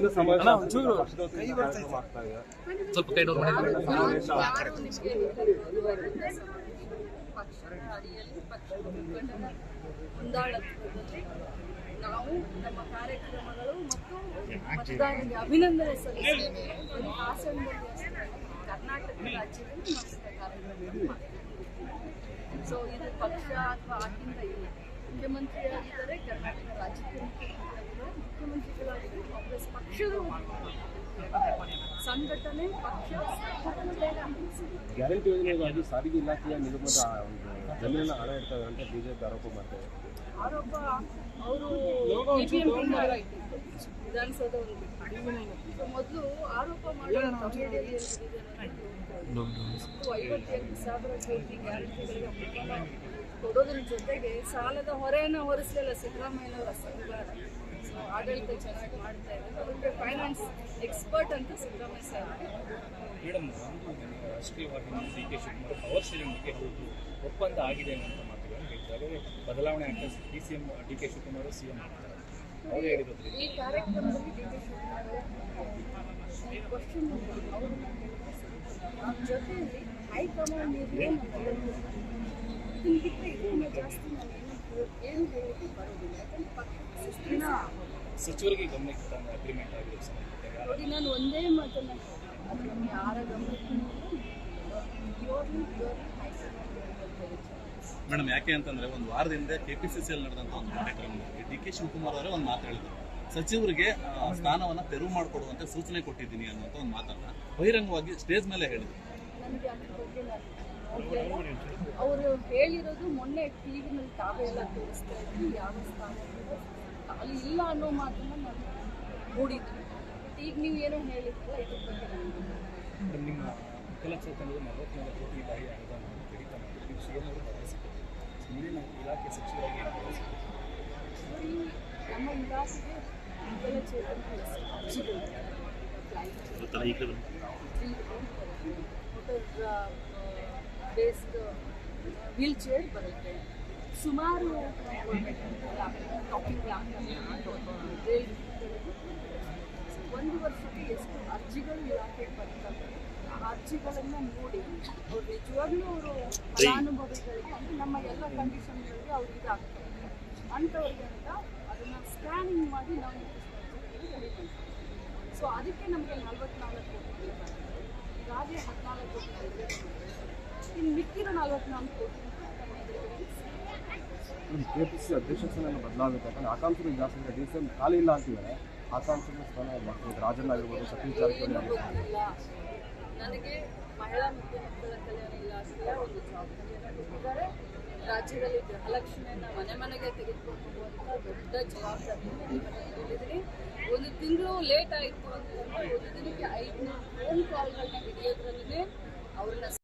ಹಿಂದೂ ಸಮಾಜ ಸ್ವಲ್ಪ ಕೈ ಡೌನ್ ಮಾಡಿ. ನಾವು ನಮ್ಮ ಕಾರ್ಯಕ್ರಮಗಳು ಮತ್ತು ಮತದಾರರಿಗೆ ಅಭಿನಂದನೆ ಸಲ್ಲಿಸ್ತೇವೆ ಕರ್ನಾಟಕ ರಾಜ್ಯದಲ್ಲಿ ಕಾರ್ಯಕ್ರಮವನ್ನು ಸೊ ಇದು ಪಕ್ಷ ಅಥವಾ ಆಗಿಂದ ಇಲ್ಲ. ಮುಖ್ಯಮಂತ್ರಿಯಾಗಿದ್ದರೆ ಕರ್ನಾಟಕ ರಾಜಕೀಯ ಮುಖ್ಯಮಂತ್ರಿಗಳಾಗಿದ್ದರೆ ಕಾಂಗ್ರೆಸ್ ಪಕ್ಷದ ಸಂಘಟನೆ ಪಕ್ಷ ಗ್ಯಾರಂಟಿ ಯೋಜನೆಗಾಗಿ ಸಾರಿಗೆ ಇಲಾಖೆಯ ನಿಗಮದ ಒಂದು ಜಮೀನನ್ನ ಹಣ ಇರ್ತದೆ ಅಂತ ಬಿಜೆಪಿ ಆರೋಪ ಮಾಡ್ತಾರೆ ಆರೋಪ ಅವರು ವಿಧಾನಸೌಧ ಒಂದು ಮೊದಲು ಆರೋಪ ಮಾಡೋ ಕಮಿಟಿಯಲ್ಲಿ ಐವತ್ತೆಂಟು ಸಾವಿರ ಕೋಟಿ ಗ್ಯಾರಂಟಿಗಳಿಗೆ ಕೊಡೋದ್ರ ಜೊತೆಗೆ ಸಾಲದ ಹೊರೆಯನ್ನು ಹೊರಿಸಲಿಲ್ಲ ಸಿದ್ದರಾಮಯ್ಯನವರ ಸರ್ಕಾರ ಸೊ ಆಡಳಿತ ಚೆನ್ನಾಗಿ ಮಾಡ್ತಾ ಇದೆ ಅದಕ್ಕೆ ಫೈನಾನ್ಸ್ ಎಕ್ಸ್ಪರ್ಟ್ ಅಂತ Siddaramaiah sir madam ರಾಷ್ಟ್ರೀಯವಾಗಿ D K Shivakumar power sharing ಬಗ್ಗೆ ಹೌದು ಒಪ್ಪಂದ ಆಗಿದೆ ಅಂತ ಮಾತುಗಳನ್ನು ಹೇಳ್ತಾರೆ ಬದಲಾವಣೆ ಆಗ್ತಾ D C M D K Shivakumar C M ಆಗ್ತಾರೆ. ಅವ್ರು ಹೇಳಿರೋದ್ರಿ ಈ ಕಾರ್ಯಕ್ರಮದಲ್ಲಿ ಡಿ ಕೆ ಶಿವಕುಮಾರ್ ಕ್ವಶನ್ ಅವರು ಜೊತೆಯಲ್ಲಿ ಹೈಕಮಾಂಡ್ ಏನು ಇದನ್ನ ಬಿಟ್ಟರೆ ಜಾಸ್ತಿ ನಾನು ಏನು ಏನು ಹೇಳಲಿಕ್ಕೆ ಬರೋದಿಲ್ಲ ಯಾಕಂದ್ರೆ ಪಕ್ಷದ ಸಚಿವರಿಗೆ ಗಮನಕ್ಕೆ ತಂದ ಅಗ್ರಿಮೆಂಟ್ ಆಗಿರೋ ಸಂದರ್ಭದಲ್ಲಿ. ನೋಡಿ ನಾನು ಒಂದೇ ಮಾತನ್ನ. ಅದು ನಮ್ಮ ಯಾರ ಗಮನಕ್ಕೂ ಮೇಡಮ್ ಯಾಕೆ ಅಂತಂದ್ರೆ ಒಂದು ವಾರದಿಂದ ಕೆಪಿಸಿಸಿಯಲ್ಲಿ ನಡೆದಂತ ಒಂದು ಕಾರ್ಯಕ್ರಮದಲ್ಲಿ ಡಿ ಕೆ ಶಿವಕುಮಾರ್ ಅವರೇ ಒಂದು ಮಾತು ಹೇಳಿದ್ರು. ಸಚಿವರಿಗೆ ಸ್ಥಾನವನ್ನು ಸ್ಥಾನವನ್ನ ತೆರವು ಮಾಡಿಕೊಡುವಂತೆ ಸೂಚನೆ ಕೊಟ್ಟಿದ್ದೀನಿ ಅನ್ನುವಂಥ ಒಂದು ಮಾತನ್ನ ಬಹಿರಂಗವಾಗಿ ಸ್ಟೇಜ್ ಮೇಲೆ ಹೇಳಿದ್ರು. ಅವರು ಹೇಳಿರೋದು ಮೊನ್ನೆ ಟಿವಿನಲ್ಲಿ ತಾವೇ ಎಲ್ಲ ತೋರಿಸ್ತಾ ಇದ್ರು ಯಾವ ಸ್ಥಾನ ಅಲ್ಲಿ ಇಲ್ಲ ಅನ್ನೋ ಮಾತನ್ನ ನಾನು ನೋಡಿದ್ವಿ ಬಟ್ ಈಗ ನೀವು ಏನೋ ಹೇಳಿದ್ರಲ್ಲ ಇದ್ರ ಬಗ್ಗೆ ನಿಮ್ಮ ವಿಕಲ ಚೇತನದ ನಲವತ್ನಾಲ್ಕು ಕೋಟಿ ಬಾಯಿ ಅನುದಾನ ಕಡಿತ ಮಾಡಿ ಸಿ ಎಂ ಅವರು ಭರವಸೆ ಕೊಟ್ಟಿದ್ದಾರೆ. ಮುಂದಿನ ಇಲಾಖೆ ಸಚಿವರಾಗಿ ಏನು ಭರವಸೆ ಕೊಟ್ಟಿದ್ದಾರೆ? ನೋಡಿ ನಮ್ಮ ಇಲಾಖೆಗೆ ವಿಕಲಚೇತನ ಮೋಟರ್ ಬೇಸ್ಡ್ ವೀಲ್ ಚೇರ್ ಬರುತ್ತೆ. ಸುಮಾರು ಒಂದು ವರ್ಷಕ್ಕೆ ಎಷ್ಟು ಅರ್ಜಿಗಳು ಇಲಾಖೆ ಬರ್ತವೆ ಆ ಅರ್ಜಿಗಳನ್ನು ನೋಡಿ, ಅವ್ರು ನಿಜವಾಗ್ಲೂ ಅವರು ಫಲಾನುಭವಿಗಳಿಗೆ, ಅಂದರೆ ನಮ್ಮ ಎಲ್ಲ ಕಂಡೀಷನ್ಗಳಿಗೆ ಅವ್ರು ಇದಾಗ್ತಾರೆ. ಅಂಥವ್ರಿಗೆ ಅಂತ ಅದನ್ನು ಸ್ಕ್ಯಾನಿಂಗ್ ಮಾಡಿ ನಾವು ಸೊ ಅದಕ್ಕೆ ನಮಗೆ ನಲ್ವತ್ನಾಲ್ಕು ಕೋಟಿ ಬೇಕಾಗುತ್ತೆ ಈಗಾಗಲೇ ಹದಿನಾಲ್ಕು ಕೋಟಿ. ಇನ್ನು ಮಿಕ್ಕಿರೋ ನಲ್ವತ್ನಾಲ್ಕು ಕೋಟಿ ಕೆ ಪಿ ಸಿ ಅಧ್ಯಕ್ಷ ಸ್ಥಾನ ಬದಲಾಗುತ್ತೆ. ಯಾಕಂದ್ರೆ ಆಕಾಂಕ್ಷಗಳು ಜಾಸ್ತಿ ಇದೆ. ಡಿ ಸಿ ಎಂ ಖಾಲಿ ಇಲ್ಲ ಅಂತಿದ್ದಾರೆ. ಆಕಾಂಕ್ಷಗಳ ಸ್ಥಾನ ಬರ್ತಾರೆ ರಾಜಣ್ಣ ಆಗಿರ್ಬೋದು ಸತೀಶ್ ಜಾರಕಿಹೊಳಿ ಆಗಿರ್ಬೋದು. ನನಗೆ ಮಹಿಳಾ ಮತ್ತು ಮಕ್ಕಳ ಕಲ್ಯಾಣ ಇಲಾಖೆಯ ಒಂದು ಜವಾಬ್ದಾರಿಯನ್ನು ರಾಜ್ಯದಲ್ಲಿ ಗೃಹಲಕ್ಷ್ಮಿಯನ್ನು ಮನೆ ಮನೆಗೆ ತೆಗೆದುಕೊಂಡು ಹೋಗುವಂಥ ದೊಡ್ಡ ಜವಾಬ್ದಾರಿಯನ್ನು ಒಂದು ತಿಂಗಳು ಲೇಟ್ ಆಯಿತು ಅಂತ ಒಂದು ದಿನಕ್ಕೆ ಐದುನೂರು ಫೋನ್ ಕಾಲ್ಗಳನ್ನ ಹಿಡಿಯೋದ್ರಲ್ಲೇ ಅವ್ರನ್ನ